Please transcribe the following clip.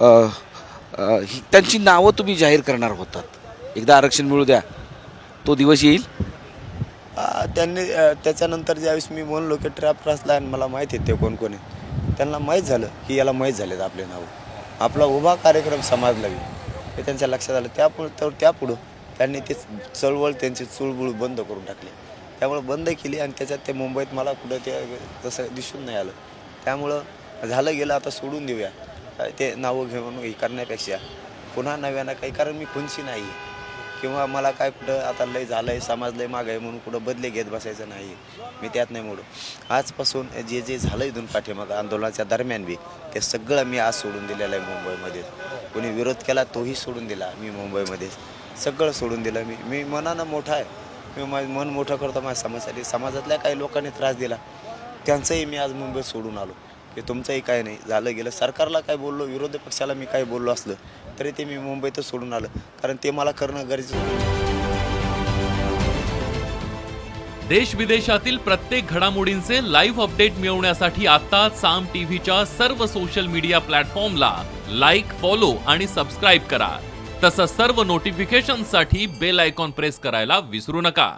ही त्यांची नावं तुम्ही जाहीर करणार होतात. एकदा आरक्षण मिळू द्या. तो दिवस येईल. त्यांनी त्याच्यानंतर ज्यावेळेस मी म्हणलो की ट्रॅप रचला आणि मला माहीत येते ते कोण कोण आहे. त्यांना माहीत झालं की याला माहीत झालेत आपले नाव. आपला उभा कार्यक्रम समाजला बी हे त्यांच्या लक्षात आलं. त्यापुढं तर त्यापुढं त्यांनी ते चळवळ त्यांची चुळबुळ बंद करून टाकली. त्यामुळं बंद केली आणि त्याच्यात ते मुंबईत मला कुठं ते तसं दिसून नाही आलं. त्यामुळं झालं गेलं आता सोडून देऊया. ते नावं घेऊन हे करण्यापेक्षा पुन्हा नव्यानं काही कारण मी खुनशी नाही. आहे किंवा मला काय कुठं आता लय झालं आहे समाज लय माग आहे म्हणून कुठं बदले घेत बसायचं नाही. मी त्यात नाही मोडू. आजपासून जे जे झालं इथून पाठीमागं आंदोलनाच्या दरम्यान बी ते सगळं मी आज सोडून दिलेलं आहे मुंबईमध्ये. कोणी विरोध केला तोही सोडून दिला मी मुंबईमध्ये. सगळं सोडून दिलं मी. मी मनानं मोठा आहे. मी माझं मन मोठं करतो माझ्या समाजासाठी. समाजातल्या काही लोकांनी त्रास दिला. त्यांचंही मी आज मुंबईत सोडून आलो. की तुमचंही काय नाही. झालं गेलं. सरकारला काय बोललो विरोधी पक्षाला मी काय बोललो असलं तरी ते मी मुंबईतच सोडून आलं. कारण ते मला करणं गरजेचं देश विदेशातील प्रत्येक घडामोडींचे लाईव्ह अपडेट मिळवण्यासाठी आता साम टीव्हीच्या सर्व सोशल मीडिया प्लॅटफॉर्मला लाईक फॉलो आणि सबस्क्राईब करा. तसंच सर्व नोटिफिकेशनसाठी बेल आयकॉन प्रेस करायला विसरू नका.